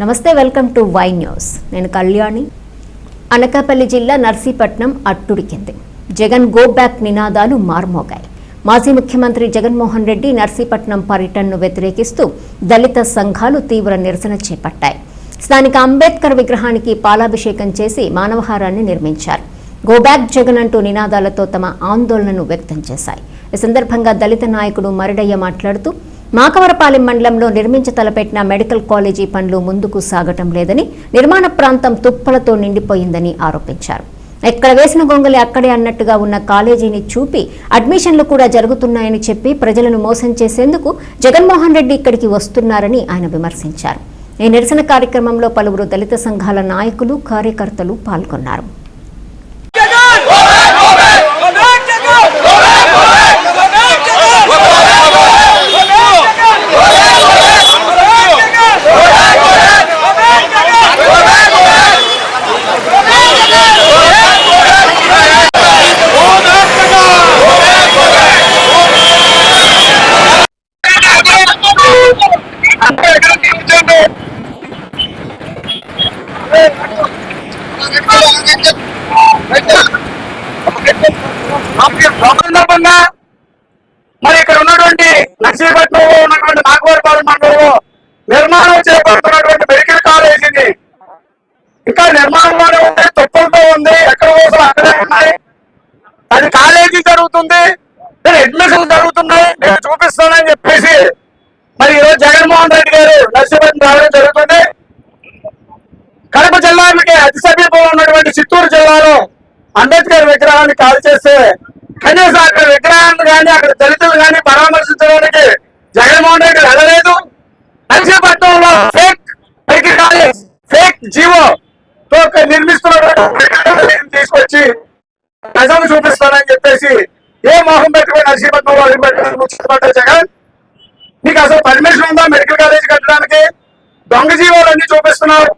నమస్తే welcome to Y news. నేను కళ్యాణి. అనకాపల్లి జిల్లా నర్సీపట్నం అట్టుడికింది జగన్ గో బ్యాక్ నినాదాలు మార్మోగాయి. మాజీ ముఖ్యమంత్రి జగన్మోహన్ రెడ్డి నర్సీపట్నం పర్యటనను వ్యతిరేకిస్తూ దళిత సంఘాలు తీవ్ర నిరసన చేపట్టాయి. స్థానిక అంబేద్కర్ విగ్రహానికి పాలాభిషేకం చేసి మానవహారాన్ని నిర్మించారు. గోబ్యాక్ జగన్ అంటూ నినాదాలతో తమ ఆందోళనను వ్యక్తం చేశాయి. ఈ సందర్భంగా దళిత నాయకుడు మరిడయ్య మాట్లాడుతూ మాకవరపాలెం మండలంలో నిర్మించ తలపెట్టిన మెడికల్ కాలేజీ పనులు ముందుకు సాగటం లేదని నిర్మాణ ప్రాంతం తుప్పలతో నిండిపోయిందని ఆరోపించారు. ఎక్కడ వేసిన గొంగలి అక్కడే అన్నట్టుగా ఉన్న కాలేజీని చూపి అడ్మిషన్లు కూడా జరుగుతున్నాయని చెప్పి ప్రజలను మోసం చేసేందుకు జగన్మోహన్ రెడ్డి ఇక్కడికి వస్తున్నారని ఆయన విమర్శించారు. ఈ నిరసన కార్యక్రమంలో పలువురు దళిత సంఘాల నాయకులు కార్యకర్తలు పాల్గొన్నారు. సందర్భంగా మరి ఇక్కడ ఉన్నటువంటి నర్సీపట్నంలో ఉన్నటువంటి నాగవరపాలెం మండలంలో నిర్మాణం చేపడుతున్నటువంటి మెడికల్ కాలేజీని ఇంకా నిర్మాణంలోనే ఉంది తుప్పలతో ఉంది ఎక్కడ కోసం అక్కడే ఉన్నాయి అది కాలేజీ జరుగుతుంది అడ్మిషన్ జరుగుతున్నాయి నేను చూపిస్తానని చెప్పేసి మరి ఈరోజు జగన్మోహన్ రెడ్డి గారు నర్సీపట్నం రావడం జరుగుతుంది. చిత్తూరు జిల్లాలో అంబేద్కర్ విగ్రహాన్ని కాల్ చేస్తే కనీసం అక్కడ విగ్రహాన్ని కానీ అక్కడ దళితులు కానీ పరామర్శించడానికి జగన్మోహన్ రెడ్డి వెళ్ళలేదు. నర్సీపట్నంలో fake medical college fake GO తో నిర్మిస్తున్నటువంటి తీసుకొచ్చి ప్రజలు చూపిస్తానని చెప్పేసి ఏ మోహం పెట్టుకుని నర్సీపట్నంలో అడుగుపెట్టడానికి జగన్? మీకు అసలు పర్మిషన్ ఉందా మెడికల్ కాలేజ్ కట్టడానికి? దొంగ జీవోలన్నీ చూపిస్తున్నారు.